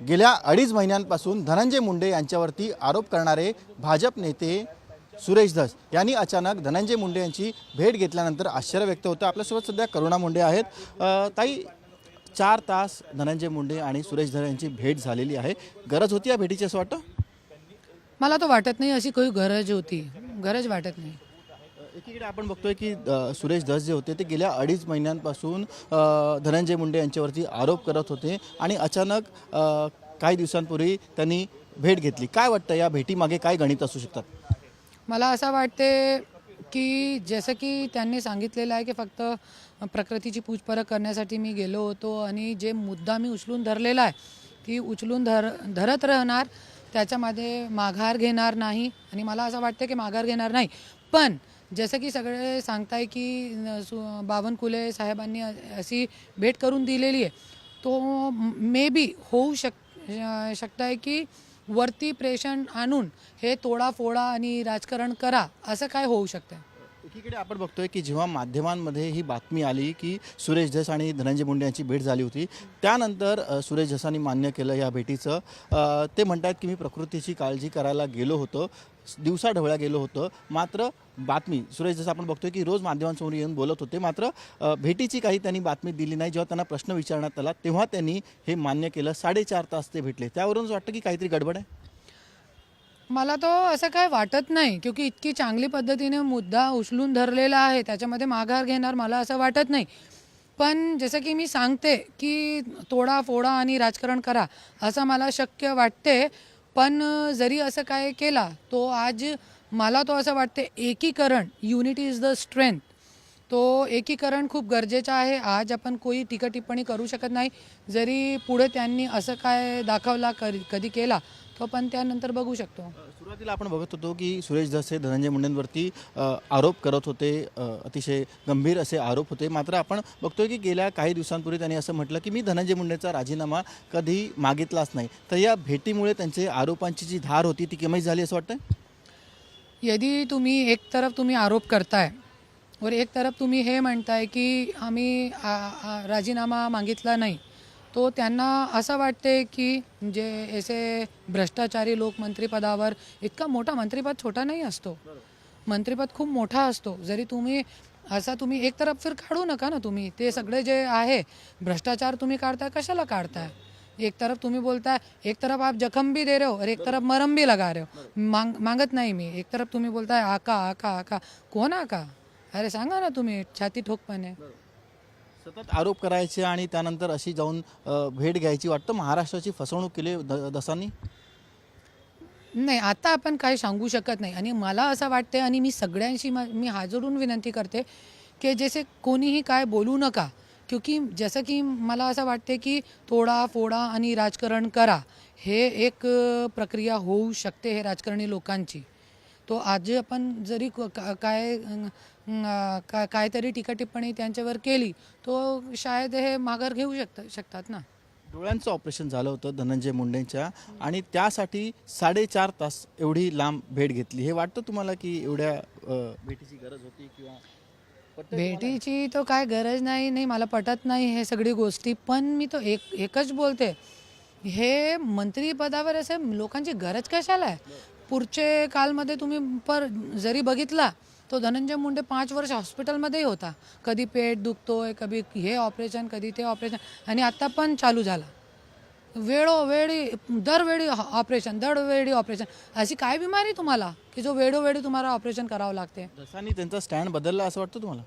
गेल्या अडीच महिन्यांपासून धनंजय मुंडे यांच्यावरती आरोप करणारे भाजप नेते सुरेश धस यांनी अचानक धनंजय मुंडे यांची भेट घेतल्यानंतर आश्चर्य व्यक्त होतं. आपल्यासोबत सध्या करुणा मुंडे आहेत. ताई चार तास धनंजय मुंडे आणि सुरेश धस यांची भेट झालेली आहे. गरज होती या भेटीची असं वाटतं? मला तर वाटत नाही अशी काही गरज होती. गरज वाटत नाही. एकीकडे आपण बघतोय की अ, सुरेश धस जे होते ते गेल्या अडीच महिन्यांपासून अ, धनंजय मुंडे यांच्यावरती आरोप करत होते आणि अचानक अ, काही दिवसांपूर्वी त्यांनी भेट घेतली. काय वाटतं या भेटीमागे काय गणित असू शकतात? मला असं वाटते की जसं की त्यांनी सांगितलेलं आहे की फक्त प्रकृतीची पूछपरख करण्यासाठी मी गेलो होतो आणि जे मुद्दा मी उचलून धरलेला आहे ती उचलून धर धरत राहणार त्याच्यामध्ये माघार घेणार नाही आणि मला असं वाटतं की माघार घेणार नाही. पण जसं की सगळे सांगताय की बावनकुले साहेबांनी अशी भेट करून दिलेली आहे. तो मे बी होऊ शक शकताय आहे की वरती प्रेषण आणून हे तोडाफोडा आणि राजकारण करा असं काय होऊ शकतं एकीकडे आपण बघतोय की जेव्हा माध्यमांमध्ये ही बातमी आली की सुरेश धस आणि धनंजय मुंडे यांची भेट झाली होती त्यानंतर सुरेश धसांनी मान्य केलं या भेटीचं. ते म्हणतात की मी प्रकृतीची काळजी करायला गेलो होतो दिवसा ढवळ्या गेलो होतो मात्र बातमी. सुरेश जसं आपण बघतोय की रोज माध्यमांसमोर येऊन बोलत होते मात्र भेटीची काही त्यांनी बातमी दिली नाही. जेव्हा त्यांना प्रश्न विचारण्यात आला तेव्हा त्यांनी हे मान्य केलं. साडेचार तास ते भेटले. त्यावरूनच वाटतं की काहीतरी गडबड आहे? मला तो असं काय वाटत नाही क्योंकि इतकी चांगली पद्धतीने मुद्दा उचलून धरलेला आहे. त्याच्यामध्ये माघार घेणार मला असं वाटत नाही. पण जसं की मी सांगते की तोडा फोडा आणि राजकारण करा असं मला शक्य वाटते. पण जरी असं काय केला तो आज मला तो असं वाटते एकीकरण युनिटी इज द स्ट्रेंथ तो एकीकरण खूप गरजेचं आहे. आज आपण कोणी टीका टिप्पणी करू शकत नाही. जरी पुढे त्यांनी असं काय दाखवला कधी कधी केला तो पण त्यानंतर बघू शकतो. सुरुवातीला आपण बघत होतो की सुरेश धस हे धनंजय मुंडेंवरती आरोप करत होते. अतिशय गंभीर असे आरोप होते. मात्र आपण बघतोय की गेल्या काही दिवसांपूर्वी त्यांनी असं म्हटलं की मी धनंजय मुंडेचा राजीनामा कधी मागितलाच नाही. तर या भेटीमुळे त्यांचे आरोपांची जी धार होती ती कमी झाली असं वाटतं यदि तुम्ही एक तरफ तुम्ही आरोप करताय वर एक तरफ तुम्ही हे म्हणताय की आम्ही आ- राजीनामा मागितला नाही तो त्यांना असं वाटते की जे असे भ्रष्टाचारी लोक मंत्रिपदावर इतका मोठा मंत्रिपद छोटा नाही असतो. मंत्रिपद खूप मोठा असतो. जरी तुम्ही असा तुम्ही एक तरफ फिर काढू नका ना तुम्ही. ते सगळे जे आहे भ्रष्टाचार तुम्ही काढताय कशाला काढताय? एक तरफ तुम्ही बोलताय एक तरफ आप जखम भी दे रहे हो और एक तरफ मरम भी लगा रहे हो। मांग मागत नाही मी. एक तरफ तुम्ही बोलताय आका आका आका. कोण आका? अरे सांगा ना तुम्ही छाती ठोकपणे. सतत आरोप करायचे आणि त्यानंतर अशी जाऊन अ, भेट घ्यायची वाटतं? महाराष्ट्राची फसवणूक केली द- दसांनी? नाही आता आपण काही सांगू शकत नाही. आणि मला असं वाटते आणि मी सगळ्यांशी मा- मी हाजरून विनंती करते की जसे कोणीही काय बोलू नका क्योंकि जसं की मला असं वाटते की तोडा फोडा आणि राजकारण करा हे एक प्रक्रिया होऊ शकते हे राजकारणी लोकांची. तो आज आपण जरी क- का- काय का- काहीतरी टीका टिप्पणी त्यांच्यावर केली तो शायद हे माघार घेऊ शकत शकतात ना? डोळ्यांचं ऑपरेशन झालं होतं धनंजय मुंडेंच्या आणि त्यासाठी साडेचार तास एवढी लांब भेट घेतली. हे वाटतं तुम्हाला की एवढ्या भेटीची गरज होती किंवा भेटीची तो काय गरज नाही नाही मला पटत नाही हे सगळी गोष्टी पण मी तो एक एकच बोलते. हे मंत्रीपदावर असे लोकांची गरज कशाला आहे? पुढचे कालमध्ये तुम्ही पर जरी बघितला तो धनंजय मुंडे पाच वर्ष हॉस्पिटलमध्येही होता. कधी पेट दुखतोय कधी हे ऑपरेशन कधी ते ऑपरेशन आणि आता पण चालू झाला. वेळोवेळी दरवेळी ऑपरेशन दरवेळी ऑपरेशन अशी काय बिमारी तुम्हाला? की जो वेळोवेळी तुम्हाला ऑपरेशन करावं लागते? त्यांचा स्टँड बदलला असं वाटतं तुम्हाला?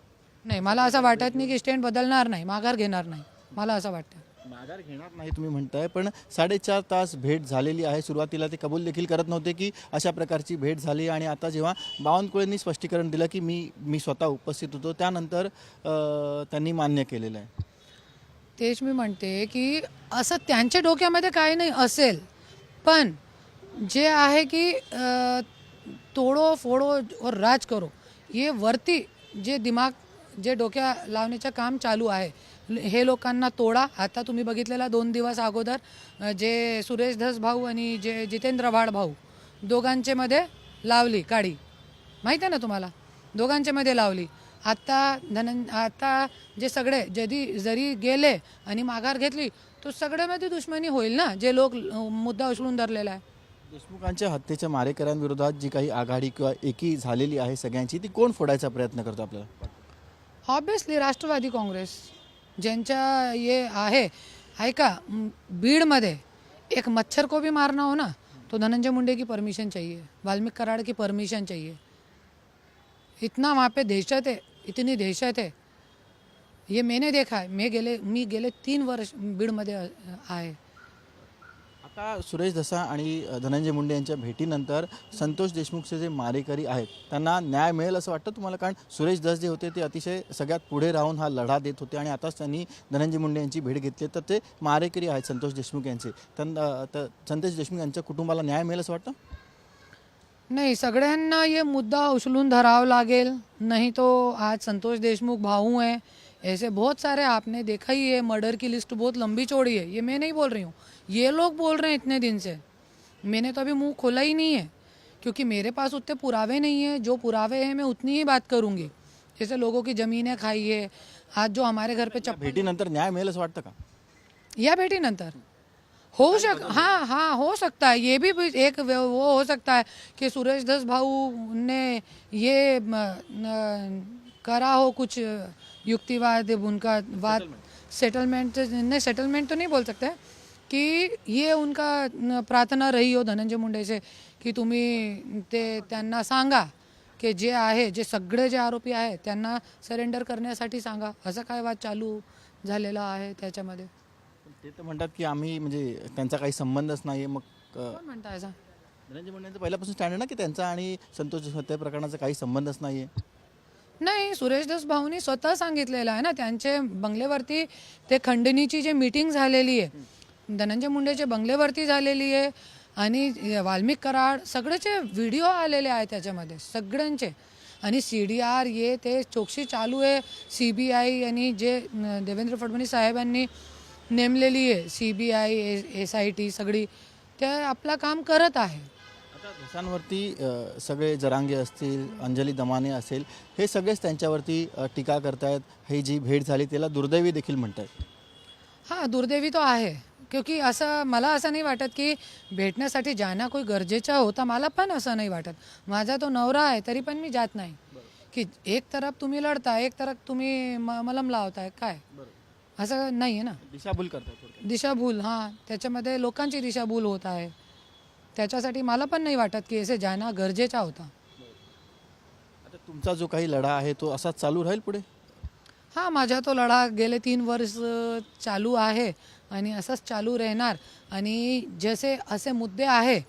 नाही मला असं वाटत नाही की स्टँड बदलणार नाही माघार घेणार नाही. मला असं वाटतं. माघार घेणार नाही तुम्ही म्हणताय पण साडेचार तास भेट झालेली आहे. सुरुवातीला ते कबूल देखील करत नव्हते की अशा प्रकारची भेट झाली आणि आता जेव्हा बावनकुळेंनी स्पष्टीकरण दिलं की मी मी स्वतः उपस्थित होतो त्यानंतर अं, त्यांनी मान्य केलेलं आहे. तेच मी म्हणते की असं त्यांच्या डोक्यामध्ये काही नाही असेल. पण जे आहे की तोडो फोडो और राज करो हे वरती जे दिमाग जे डोक्या लावण्याचं काम चालू आहे. हे लोकांना तोडा. आता तुम्ही बघितलेला दोन दिवस अगोदर जे सुरेश धस भाऊ आणि जे जितेंद्र भाड भाऊ दोघांचे मध्ये लावली काडी माहीत आहे ना तुम्हाला? दोघांच्या मध्ये लावली. आता धनन आता जे सगळे जरी जरी गेले आणि माघार घेतली तो सगळ्यामध्ये दुश्मनी होईल ना जे लोक मुद्दा उचलून धरलेला आहे? देशमुखांच्या हत्येच्या मारेकऱ्यांविरोधात जी काही आघाडी किंवा एकी झालेली आहे सगळ्यांची ती कोण फोडायचा प्रयत्न करतो आपल्याला? ऑब्विसली राष्ट्रवादी काँग्रेस ज्यांच्या ये आहे ऐका बीडमध्ये एक मच्छर को भी मारना हो ना तो धनंजय मुंडे की परमिशन चाहिए वाल्मीकि कराड़ की परमिशन चाहिए. इतना वहाँ पे दहशत है इतनी दहशत है। हे मैंने देखा आहे मैं गेले मी गेले तीन वर्ष बीडमध्ये आहे। आता सुरेश दसा आणि धनंजय मुंडे यांच्या भेटीनंतर संतोष देशमुखचे जे मारेकरी आहेत त्यांना न्याय मिळेल असं वाटतं तुम्हाला? कारण सुरेश दस जे होते ते अतिशय सगळ्यात पुढे राहून हा लढा देत होते आणि आताच त्यांनी धनंजय मुंडे यांची भेट घेतली तर ते मारेकरी आहेत संतोष देशमुख यांचे. त्यांना तर संतोष देशमुख यांच्या कुटुंबाला न्याय मिळेल असं वाटतं? नाही सगळ्यांना ये मुद्दा उचलून धराव लागेल. नहीं तो आज संतोष देशमुख भाऊ हैं. ऐसे बहुत सारे आपने देखा ही है. मर्डर की लिस्ट बहुत लंबी चौड़ी है. ये मैं नहीं बोल रही हूँ. ये लोग बोल रहे हैं इतने दिन से. मैंने तो अभी मुँह खोला ही नहीं है. क्योंकि मेरे पास उतने पुरावे नहीं है. जो पुरावे हैं मैं उतनी ही बात करूँगी. जैसे लोगों की ज़मीनें खाई है. आज जो हमारे घर पे भेटीनंतर न्याय मिळेल असं वाटतं का? या भेटीनंतर हो शक हाँ हाँ हो सकता है ये भी एक वे- हो सकता है कि सुरेश दस भाऊ ने ये न, करा हो कुछ युक्तिवाद उनका वाद सेटलमेंट नहीं सेटलमेंट तो नहीं बोल सकते कि ये उनका न, प्रार्थना रही हो धनंजय मुंडे से की तुम्ही ते त्यांना सांगा की जे आहे जे सगळे जे आरोपी आहेत त्यांना सरेंडर करण्यासाठी सांगा. असं काय वाद चालू झालेला आहे त्याच्यामध्ये? ते तर म्हणतात की आम्ही म्हणजे त्यांचा काही संबंधच नाही मग कोण म्हणता धनंजय मुंडे यांचं पहिल्यापासून स्टँड आहे ना की त्यांचा आणि संतोष हत्या प्रकरणाचा काही संबंधच नाही आहे नाही सुरेश दस भाऊनी स्वतः सांगितलेलं आहे ना त्यांचे बंगल्यावरती ते खंडणीची जी मीटिंग झालेली आहे धनंजय मुंडेच्या बंगल्यावरती झालेली आहे आणि वाल्मिक कराड सगळ्याचे व्हिडिओ आलेले आहे त्याच्यामध्ये सगळ्यांचे. आणि सी डी आर ये ते चौकशी चालू आहे सी बी आय आणि जे देवेंद्र फडणवीस साहेबांनी नेमलेली आहे C B I S I T सगळी. ते आपलं काम करत आहे. आता सगळे जरांगे असतील अंजली दमाने असेल हे सगळेच त्यांच्यावरती टीका करतायत. ही जी भेट झाली त्याला दुर्दैवी देखील म्हणतायत. हाँ दुर्दैवी तो आहे. क्योंकि असं मला असं नाही वाटत की भेटण्यासाठी जाणं कोई गरजेचा होता मला पण असं नाही वाटत. माझा तो नवरा आहे तरी पण मी जात नाही. की एक तरफ तुम्ही लढताय एक तरफ तुम्ही म- मलम लावताय काय? असं नाही आहे ना. दिशाभूल थोडक्यात. दिशाभूल हां. त्याच्यामध्ये लोकांची दिशाभूल होत आहे. त्याच्यासाठी मला पण नाही वाटत की असे जाणं गरजेचा होता. आता तुमचा जो काही लढा आहे तो असाच चालू राहील पुढे? हा माझा तो लढा गेले तीन वर्ष चालू आहे आणि असंच चालू राहणार. आणि जसे असे मुद्दे आहे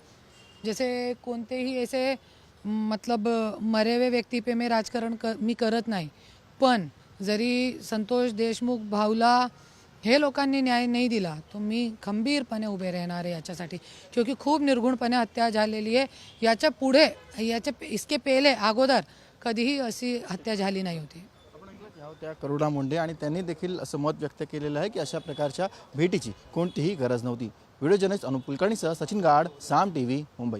जसे कोणतेही असे मतलब मरे हुए व्यक्ती पे मी राजकारण क मी करत नाही. पण जरी संतोष देशमुख भाऊला हे लोकांनी न्याय नाही दिला तो मी खंबीरपणे उभे राहणार आहे याच्यासाठी. क्योंकि खूप निर्गुणपणे हत्या झालेली आहे. याच्यापुढे याच्या इसके पेले अगोदर कधीही अशी हत्या झाली नाही होती. त्या करुणा मुंडे आणि त्यांनी देखील असं मत व्यक्त केलेलं आहे की अशा प्रकारच्या भेटीची कोणतीही गरज नव्हती. व्हिडिओ जर्नलिस्ट अनुप कुलकर्णीसह सचिन गाड साम टी व्ही मुंबई.